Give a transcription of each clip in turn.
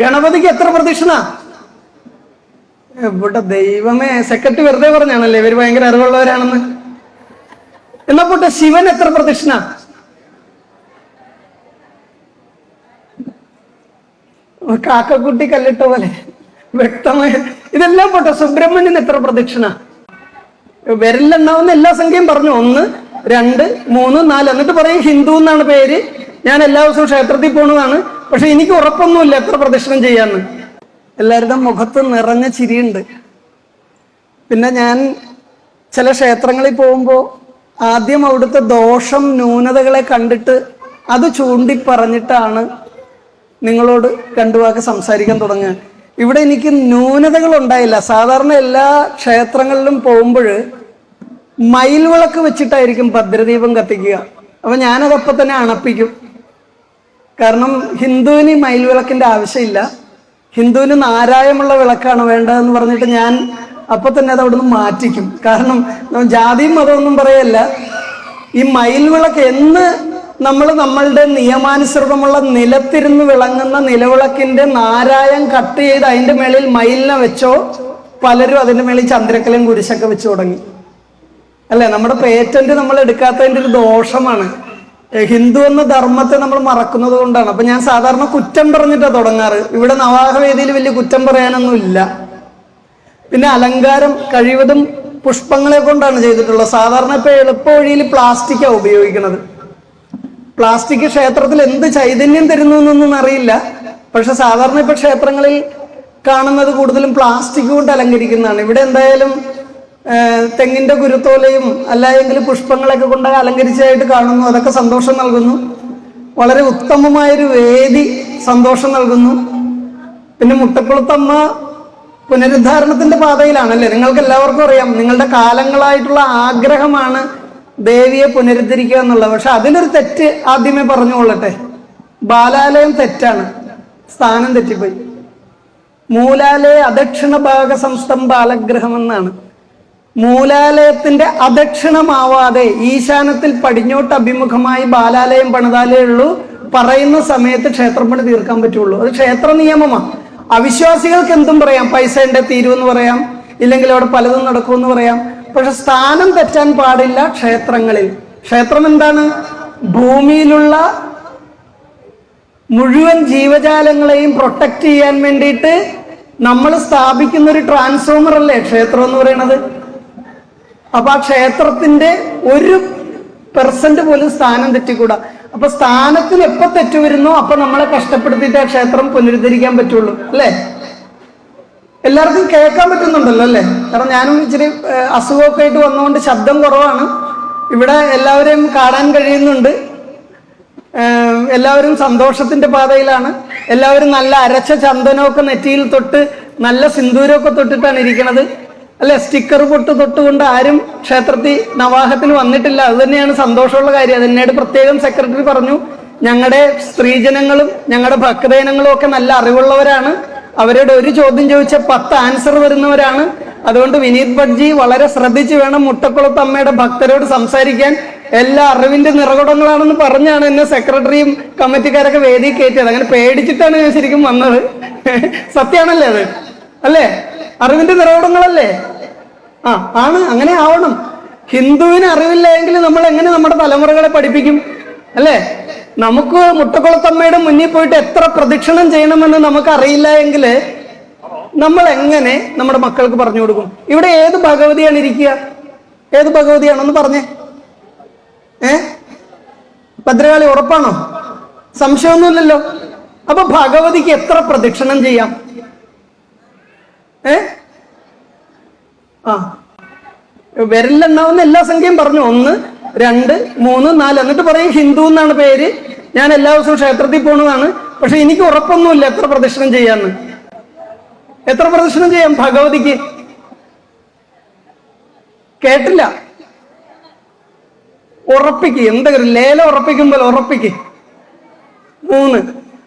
ഗണപതിക്ക് എത്ര പ്രദക്ഷിണ ഇവിടെ ദൈവമേ സെക്രട്ടറി വെറുതെ പറഞ്ഞാണല്ലേ ഇവർ ഭയങ്കര അറിവുള്ളവരാണെന്ന്. എന്നാ പോട്ടെ ശിവൻ എത്ര പ്രദക്ഷിണ കാക്കക്കുട്ടി കല്ലിട്ട പോലെ വ്യക്തമായ ഇതെല്ലാം പോട്ടെ സുബ്രഹ്മണ്യൻ എത്ര പ്രദക്ഷിണ വിരലുണ്ടാവുന്ന എല്ലാ സംഖ്യയും പറഞ്ഞു. ഒന്ന് രണ്ട് മൂന്ന് നാല്. എന്നിട്ട് പറയും ഹിന്ദു എന്നാണ് പേര്. ഞാൻ എല്ലാ ദിവസവും ക്ഷേത്രത്തിൽ പോണതാണ്. പക്ഷെ എനിക്ക് ഉറപ്പൊന്നുമില്ല എത്ര പ്രദക്ഷിണം ചെയ്യാന്ന്. എല്ലാവരുടെ മുഖത്ത് നിറഞ്ഞ ചിരിയുണ്ട്. പിന്നെ ഞാൻ ചില ക്ഷേത്രങ്ങളിൽ പോകുമ്പോൾ ആദ്യം അവിടുത്തെ ദോഷം ന്യൂനതകളെ കണ്ടിട്ട് അത് ചൂണ്ടി പറഞ്ഞിട്ടാണ് നിങ്ങളോട് രണ്ടു വാക്ക് സംസാരിക്കാൻ തുടങ്ങുക. ഇവിടെ എനിക്ക് ന്യൂനതകൾ ഉണ്ടായില്ല സാധാരണ എല്ലാ ക്ഷേത്രങ്ങളിലും പോകുമ്പോൾ മയിൽ വിളക്ക് വെച്ചിട്ടായിരിക്കും ഭദ്രദീപം കത്തിക്കുക. അപ്പൊ ഞാനതപ്പം തന്നെ അണപ്പിക്കും. കാരണം ഹിന്ദുവിന് ഈ മയിൽ വിളക്കിന്റെ ആവശ്യമില്ല. ഹിന്ദുവിന് നാരായമുള്ള വിളക്കാണ് വേണ്ടതെന്ന് പറഞ്ഞിട്ട് ഞാൻ അപ്പൊ തന്നെ അത് മാറ്റിക്കും. കാരണം ജാതിയും മതമൊന്നും പറയല്ല. ഈ മയിൽ വിളക്ക് എന്ന് നമ്മൾ നമ്മളുടെ നിയമാനുസൃതമുള്ള നിലത്തിരുന്ന് വിളങ്ങുന്ന നിലവിളക്കിന്റെ നാരായം കട്ട് ചെയ്ത് അതിന്റെ മേളിൽ മയിലിനെ വെച്ചോ പലരും അതിന്റെ മേളിൽ ചന്ദ്രക്കലയും കുരിശൊക്കെ വെച്ച് തുടങ്ങി. അല്ലെ? നമ്മുടെ പേറ്റന്റ് നമ്മൾ എടുക്കാത്തതിന്റെ ഒരു ദോഷമാണ്. ഹിന്ദു എന്ന ധർമ്മത്തെ നമ്മൾ മറക്കുന്നത് കൊണ്ടാണ്. അപ്പൊ ഞാൻ സാധാരണ കുറ്റം പറഞ്ഞിട്ടാണ് തുടങ്ങാറ്. ഇവിടെ നവാഹവേദിയിൽ വലിയ കുറ്റം പറയാനൊന്നും ഇല്ല. പിന്നെ അലങ്കാരം കഴിവതും പുഷ്പങ്ങളെ കൊണ്ടാണ് ചെയ്തിട്ടുള്ളത്. സാധാരണ ഇപ്പൊ എളുപ്പ വഴിയിൽ പ്ലാസ്റ്റിക്കാണ് ഉപയോഗിക്കുന്നത്. പ്ലാസ്റ്റിക് ക്ഷേത്രത്തിൽ എന്ത് ചൈതന്യം തരുന്നു എന്നൊന്നും അറിയില്ല. പക്ഷെ സാധാരണ ഇപ്പൊ ക്ഷേത്രങ്ങളിൽ കാണുന്നത് കൂടുതലും പ്ലാസ്റ്റിക് കൊണ്ട് അലങ്കരിക്കുന്നതാണ്. ഇവിടെ എന്തായാലും ആ, തെങ്ങിന്റെ കുരുത്തോലയും അല്ലായെങ്കിൽ പുഷ്പങ്ങളൊക്കെ കൊണ്ട് അലങ്കരിച്ചതായിട്ട് കാണുന്നു. അതൊക്കെ സന്തോഷം നൽകുന്നു. വളരെ ഉത്തമമായൊരു വേദി സന്തോഷം നൽകുന്നു. പിന്നെ മുട്ടക്കുളത്തമ്മ പുനരുദ്ധാരണത്തിന്റെ പാതയിലാണല്ലേ? നിങ്ങൾക്ക് എല്ലാവർക്കും അറിയാം നിങ്ങളുടെ കാലങ്ങളായിട്ടുള്ള ആഗ്രഹമാണ് ദേവിയെ പുനരുദ്ധരിക്കുക എന്നുള്ളത്. പക്ഷെ അതിലൊരു തെറ്റ് ആദ്യമേ പറഞ്ഞുകൊള്ളട്ടെ. ബാലാലയം തെറ്റാണ്. സ്ഥാനം തെറ്റിപ്പോയി. മൂലാലയ അദക്ഷിണ ഭാഗ സംസ്ഥം ബാലഗ്രഹം എന്നാണ് മൂലാലയത്തിന്റെ അദക്ഷിണമാവാതെ ഈശാനത്തിൽ പടിഞ്ഞോട്ട് അഭിമുഖമായി ബാലാലയം പണിതാലേ ഉള്ളൂ. പറയുന്ന സമയത്ത് ക്ഷേത്രപ്പണി തീർക്കാൻ പറ്റുള്ളൂ. അത് ക്ഷേത്ര നിയമമാണ് അവിശ്വാസികൾക്ക് എന്തും പറയാം. പൈസ ഉണ്ട് തീരുമെന്ന് പറയാം. ഇല്ലെങ്കിൽ അവിടെ പലതും നടക്കുമെന്ന് പറയാം. പക്ഷെ സ്ഥാനം തെറ്റാൻ പാടില്ല ക്ഷേത്രങ്ങളിൽ. ക്ഷേത്രം എന്താണ്? ഭൂമിയിലുള്ള മുഴുവൻ ജീവജാലങ്ങളെയും പ്രൊട്ടക്ട് ചെയ്യാൻ വേണ്ടിയിട്ട് നമ്മൾ സ്ഥാപിക്കുന്ന ഒരു ട്രാൻസ്ഫോമർ അല്ലേ ക്ഷേത്രം എന്ന് പറയുന്നത്? അപ്പൊ ആ ക്ഷേത്രത്തിന്റെ ഒരു പെർസെന്റ് പോലും സ്ഥാനം തെറ്റിക്കൂടാ. അപ്പൊ സ്ഥാനത്തിൽ എപ്പോ തെറ്റു വരുന്നോ അപ്പൊ നമ്മളെ കഷ്ടപ്പെടുത്തിയിട്ട് ആ ക്ഷേത്രം പുനരുദ്ധരിക്കാൻ പറ്റുള്ളൂ അല്ലേ? എല്ലാവർക്കും കേൾക്കാൻ പറ്റുന്നുണ്ടല്ലോ അല്ലേ? കാരണം ഞാനും ഇച്ചിരി അസുഖമൊക്കെ ആയിട്ട് വന്നുകൊണ്ട് ശബ്ദം കുറവാണ്. ഇവിടെ എല്ലാവരെയും കാണാൻ കഴിയുന്നുണ്ട്. എല്ലാവരും സന്തോഷത്തിന്റെ പാതയിലാണ്. എല്ലാവരും നല്ല അരച്ച ചന്ദനമൊക്കെ നെറ്റിയിൽ തൊട്ട് നല്ല സിന്ദൂരമൊക്കെ തൊട്ടിട്ടാണ് ഇരിക്കുന്നത് അല്ലെ സ്റ്റിക്കർ പൊട്ട് തൊട്ടുകൊണ്ട് ആരും ക്ഷേത്രത്തിൽ നവാഹത്തിൽ വന്നിട്ടില്ല. അത് തന്നെയാണ് സന്തോഷമുള്ള കാര്യം. അതിനോട് പ്രത്യേകം സെക്രട്ടറി പറഞ്ഞു. ഞങ്ങളുടെ സ്ത്രീജനങ്ങളും ഞങ്ങളുടെ ഭക്തജനങ്ങളും ഒക്കെ നല്ല അറിവുള്ളവരാണ്. അവരുടെ ഒരു ചോദ്യം ചോദിച്ച പത്ത് ആൻസർ വരുന്നവരാണ്. അതുകൊണ്ട് വിനീത് ഭട്ജി വളരെ ശ്രദ്ധിച്ചു വേണം മുട്ടക്കുളത്ത് അമ്മയുടെ ഭക്തരോട് സംസാരിക്കാൻ. എല്ലാ അറിവിന്റെ നിറകുടങ്ങളാണെന്ന് പറഞ്ഞാണ് എന്നെ സെക്രട്ടറിയും കമ്മിറ്റിക്കാരൊക്കെ വേദി കയറ്റിയത്. അങ്ങനെ പേടിച്ചിട്ടാണ് ഞാൻ ശരിക്കും വന്നത്. സത്യാണല്ലേ അത്? അല്ലേ? അറിവിന്റെ നിറകുടങ്ങളല്ലേ ആ ആണ്. അങ്ങനെ ആവണം. ഹിന്ദുവിന് അറിവില്ല എങ്കിൽ നമ്മൾ എങ്ങനെ നമ്മുടെ തലമുറകളെ പഠിപ്പിക്കും? അല്ലേ? നമുക്ക് മുട്ടക്കുളത്തമ്മയുടെ മുന്നിൽ പോയിട്ട് എത്ര പ്രദക്ഷിണം ചെയ്യണമെന്ന് നമുക്ക് അറിയില്ല എങ്കിൽ നമ്മൾ എങ്ങനെ നമ്മുടെ മക്കൾക്ക് പറഞ്ഞു കൊടുക്കും? ഇവിടെ ഏത് ഭഗവതിയാണ് ഇരിക്കുക? ഏത് ഭഗവതിയാണെന്ന് പറഞ്ഞേ. ഏ? ഭദ്രകാളി ഉറപ്പാണോ? സംശയമൊന്നുമില്ലല്ലോ. അപ്പൊ ഭഗവതിക്ക് എത്ര പ്രദക്ഷിണം ചെയ്യാം? ഏ? ആ. വിരലെണ്ണാവുന്ന എല്ലാ സംഖ്യയും പറഞ്ഞു. ഒന്ന് രണ്ട് മൂന്ന് നാല്. എന്നിട്ട് പറയും ഹിന്ദു എന്നാണ് പേര്. ഞാൻ എല്ലാ ദിവസവും ക്ഷേത്രത്തിൽ പോണതാണ്. പക്ഷെ എനിക്ക് ഉറപ്പൊന്നുമില്ല എത്ര പ്രദക്ഷിണം ചെയ്യാന്ന്. എത്ര പ്രദക്ഷിണം ചെയ്യാം ഭഗവതിക്ക്? കേട്ടില്ല. ഉറപ്പിക്ക്. എന്തെങ്കിലും ലേല ഉറപ്പിക്കുമ്പോൾ ഉറപ്പിക്ക്. മൂന്ന്.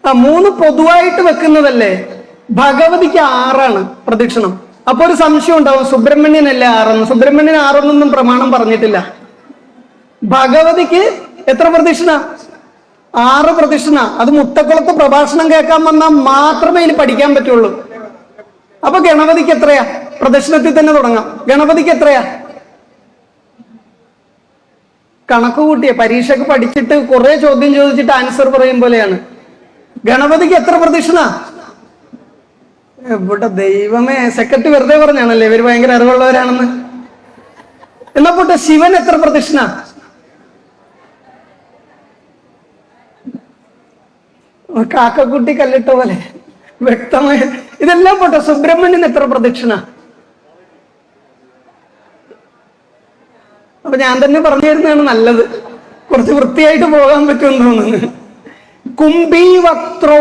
ആ മൂന്ന് പൊതുവായിട്ട് വെക്കുന്നതല്ലേ? ഭഗവതിക്ക് ആറാണ്. പ്രദക്ഷിണം. അപ്പൊ ഒരു സംശയം ഉണ്ടാവും. സുബ്രഹ്മണ്യനല്ലേ ആറെന്ന്? സുബ്രഹ്മണ്യൻ ആറെന്നൊന്നും പ്രമാണം പറഞ്ഞിട്ടില്ല. ഭഗവതിക്ക് എത്ര പ്രദക്ഷിണ ആറ് പ്രദക്ഷിണ അത് മുട്ടക്കുളത്ത് പ്രഭാഷണം കേൾക്കാൻ വന്നാൽ മാത്രമേ ഇനി പഠിക്കാൻ പറ്റുള്ളൂ. അപ്പൊ ഗണപതിക്ക് എത്രയാ? പ്രദക്ഷിണത്തിൽ തന്നെ തുടങ്ങാം. ഗണപതിക്ക് എത്രയാ? കണക്ക് കൂട്ടിയ. പരീക്ഷക്ക് പഠിച്ചിട്ട് കുറെ ചോദ്യം ചോദിച്ചിട്ട് ആൻസർ പറയും പോലെയാണ്. ഗണപതിക്ക് എത്ര പ്രദക്ഷിണ ഇവിടെ ദൈവമേ? സെക്രട്ടറി വെറുതെ പറഞ്ഞാണല്ലേ? ഇവർ ഭയങ്കര അറിവുള്ളവരാണെന്ന്. എന്നാ പോട്ടെ ശിവൻ എത്ര പ്രദക്ഷിണ കാക്കക്കുട്ടി കല്ലിട്ട പോലെ വ്യക്തമായ ഇതെല്ലാം പോട്ടെ സുബ്രഹ്മണ്യൻ എത്ര പ്രദക്ഷിണ അപ്പൊ ഞാൻ തന്നെ പറഞ്ഞു തരുന്നതാണ് നല്ലത്. കുറച്ച് വൃത്തിയായിട്ട് പോകാൻ പറ്റുമെന്ന് തോന്നുന്നു. കുംഭി വക്ത്രോ.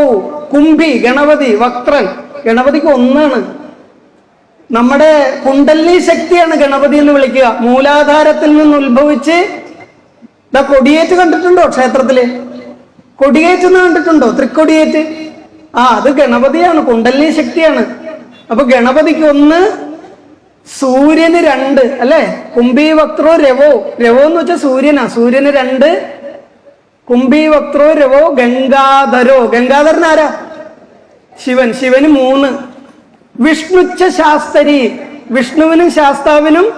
കുംഭി ഗണപതി വക്രൻ. ഗണപതിക്ക് ഒന്നാണ്. നമ്മുടെ കുണ്ടല്ലി ശക്തിയാണ് ഗണപതി എന്ന് വിളിക്കുക. മൂലാധാരത്തിൽ നിന്ന് ഉത്ഭവിച്ച് ഇതാ കൊടിയേറ്റ് കണ്ടിട്ടുണ്ടോ ക്ഷേത്രത്തിൽ? കൊടിയേറ്റ് എന്ന് കണ്ടിട്ടുണ്ടോ? തൃക്കൊടിയേറ്റ്. ആ അത് ഗണപതിയാണ് കുണ്ടല്ലി ശക്തിയാണ്. അപ്പൊ ഗണപതിക്ക് ഒന്ന് സൂര്യന് രണ്ട് അല്ലെ? കുംഭി വക്രോ രവോ. രവോ എന്ന് വെച്ചാൽ സൂര്യനാ. സൂര്യന് രണ്ട് കുംഭി വക്രോ രവോ ഗംഗാധരോ. ഗംഗാധരൻ ആരാ? ശിവൻ ശിവന് മൂന്ന്. വിഷ്ണുച്ച ശാസ്തരി വിഷ്ണുവിനും ശാസ്താവിനും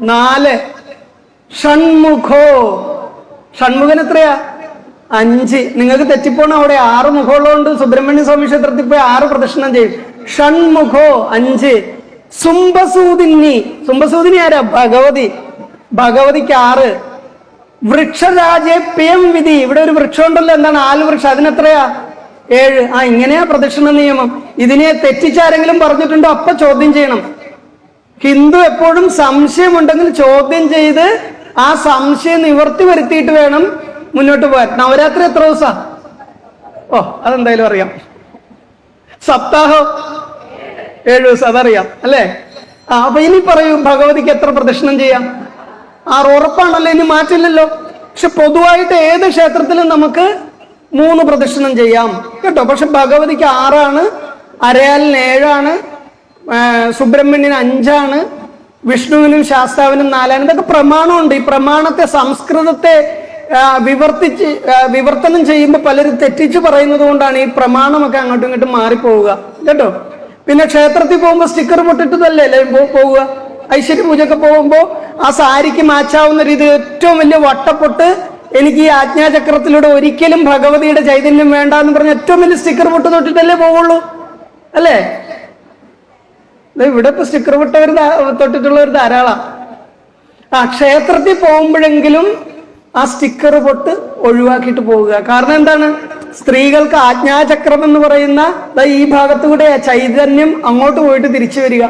നാല്. ഷൺമുഖോ. ഷൺമുഖൻ എത്രയാ? അഞ്ച്. നിങ്ങൾക്ക് തെറ്റിപ്പോണ അവിടെ ആറ് മുഖമുള്ളതുകൊണ്ട് സുബ്രഹ്മണ്യ സ്വാമി ക്ഷേത്രത്തിൽ പോയി ആറ് പ്രദക്ഷിണം ചെയ്യും. ഷൺമുഖോ അഞ്ച്. സുംബസൂതിനി സുംബസൂതിനി ആരാ? ഭഗവതി. ഭഗവതിക്ക് ആറ്. വൃക്ഷരാജെ പിയം വിധി. ഇവിടെ ഒരു വൃക്ഷം ഉണ്ടല്ലോ. എന്താണ്? ആൽ വൃക്ഷം അതിനെത്രയാ? ഏഴ്. ആ ഇങ്ങനെയാ പ്രദക്ഷിണ നിയമം. ഇതിനെ തെറ്റിച്ചാരെങ്കിലും പറഞ്ഞിട്ടുണ്ടോ? അപ്പൊ ചോദ്യം ചെയ്യണം. ഹിന്ദു എപ്പോഴും സംശയമുണ്ടെങ്കിൽ ചോദ്യം ചെയ്ത് ആ സംശയം നിവർത്തി വരുത്തിയിട്ട് വേണം മുന്നോട്ട് പോകാൻ. നവരാത്രി എത്ര ദിവസാ? ഓ അതെന്തായാലും അറിയാം. സപ്താഹം ഏഴു ദിവസം അതറിയാം അല്ലേ? ആ അപ്പൊ ഇനി പറയൂ ഭഗവതിക്ക് എത്ര പ്രദക്ഷിണം ചെയ്യാം? ആറ് ഉറപ്പാണല്ലോ ഇനി മാറ്റില്ലല്ലോ. പക്ഷെ പൊതുവായിട്ട് ഏത് ക്ഷേത്രത്തിലും നമുക്ക് മൂന്ന് പ്രദക്ഷിണം ചെയ്യാം. കേട്ടോ? പക്ഷെ ഭഗവതിക്ക് ആറാണ് അരയാലിന് ഏഴാണ് സുബ്രഹ്മണ്യന് അഞ്ചാണ് വിഷ്ണുവിനും ശാസ്താവിനും നാലാണ്. ഇതൊക്കെ പ്രമാണമുണ്ട്. ഈ പ്രമാണത്തെ സംസ്കൃതത്തെ വിവർത്തിച്ച് വിവർത്തനം ചെയ്യുമ്പോൾ പലരും തെറ്റിച്ച് പറയുന്നത് കൊണ്ടാണ് ഈ പ്രമാണമൊക്കെ അങ്ങോട്ടും ഇങ്ങോട്ടും മാറിപ്പോവുക. കേട്ടോ? പിന്നെ ക്ഷേത്രത്തിൽ പോകുമ്പോൾ സ്റ്റിക്കർ പൊട്ടിട്ടതല്ലേ അല്ലേ? പോവുക. ഐശ്വര്യ പൂജയൊക്കെ പോകുമ്പോൾ ആ സാരിക്ക് മാച്ചാവുന്ന രീതി ഏറ്റവും വലിയ വട്ടപ്പൊട്ട് എനിക്ക് ഈ ആജ്ഞാചക്രത്തിലൂടെ ഒരിക്കലും ഭഗവതിയുടെ ചൈതന്യം വേണ്ട എന്ന് പറഞ്ഞ ഏറ്റവും വലിയ സ്റ്റിക്കർ പൊട്ട് തൊട്ടിട്ടല്ലേ പോവുള്ളൂ? അല്ലേ? ഇവിടെ ഇപ്പൊ സ്റ്റിക്കർ പൊട്ടവർ തൊട്ടിട്ടുള്ളവർ ധാരാളം. ആ ക്ഷേത്രത്തിൽ പോകുമ്പോഴെങ്കിലും ആ സ്റ്റിക്കർ പൊട്ട് ഒഴിവാക്കിയിട്ട് പോവുക. കാരണം എന്താണ്? സ്ത്രീകൾക്ക് ആജ്ഞാചക്രം എന്ന് പറയുന്ന ഈ ഭാഗത്തുകൂടെ ചൈതന്യം അങ്ങോട്ട് പോയിട്ട് തിരിച്ചു വരിക.